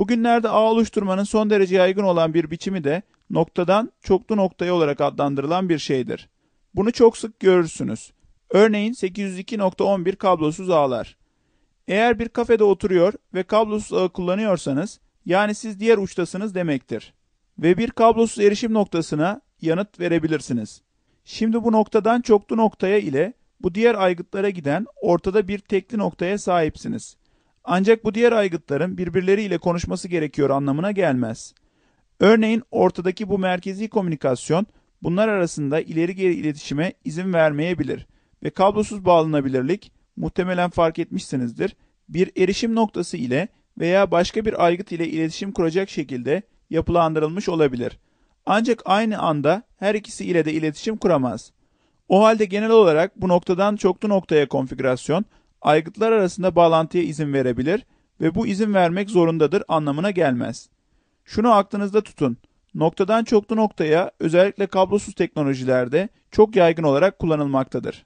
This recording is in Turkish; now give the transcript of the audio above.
Bugünlerde ağ oluşturmanın son derece yaygın olan bir biçimi de noktadan çoklu noktaya olarak adlandırılan bir şeydir. Bunu çok sık görürsünüz. Örneğin 802.11 kablosuz ağlar. Eğer bir kafede oturuyor ve kablosuz ağı kullanıyorsanız, yani siz diğer uçtasınız demektir. Ve bir kablosuz erişim noktasına yanıt verebilirsiniz. Şimdi bu noktadan çoklu noktaya ile bu diğer aygıtlara giden ortada bir tekli noktaya sahipsiniz. Ancak bu diğer aygıtların birbirleriyle konuşması gerekiyor anlamına gelmez. Örneğin ortadaki bu merkezi komünikasyon bunlar arasında ileri geri iletişime izin vermeyebilir ve kablosuz bağlanabilirlik muhtemelen fark etmişsinizdir bir erişim noktası ile veya başka bir aygıt ile iletişim kuracak şekilde yapılandırılmış olabilir. Ancak aynı anda her ikisi ile de iletişim kuramaz. O halde genel olarak bu noktadan çoklu noktaya konfigürasyon aygıtlar arasında bağlantıya izin verebilir ve bu izin vermek zorundadır anlamına gelmez. Şunu aklınızda tutun. Noktadan çoklu noktaya özellikle kablosuz teknolojilerde çok yaygın olarak kullanılmaktadır.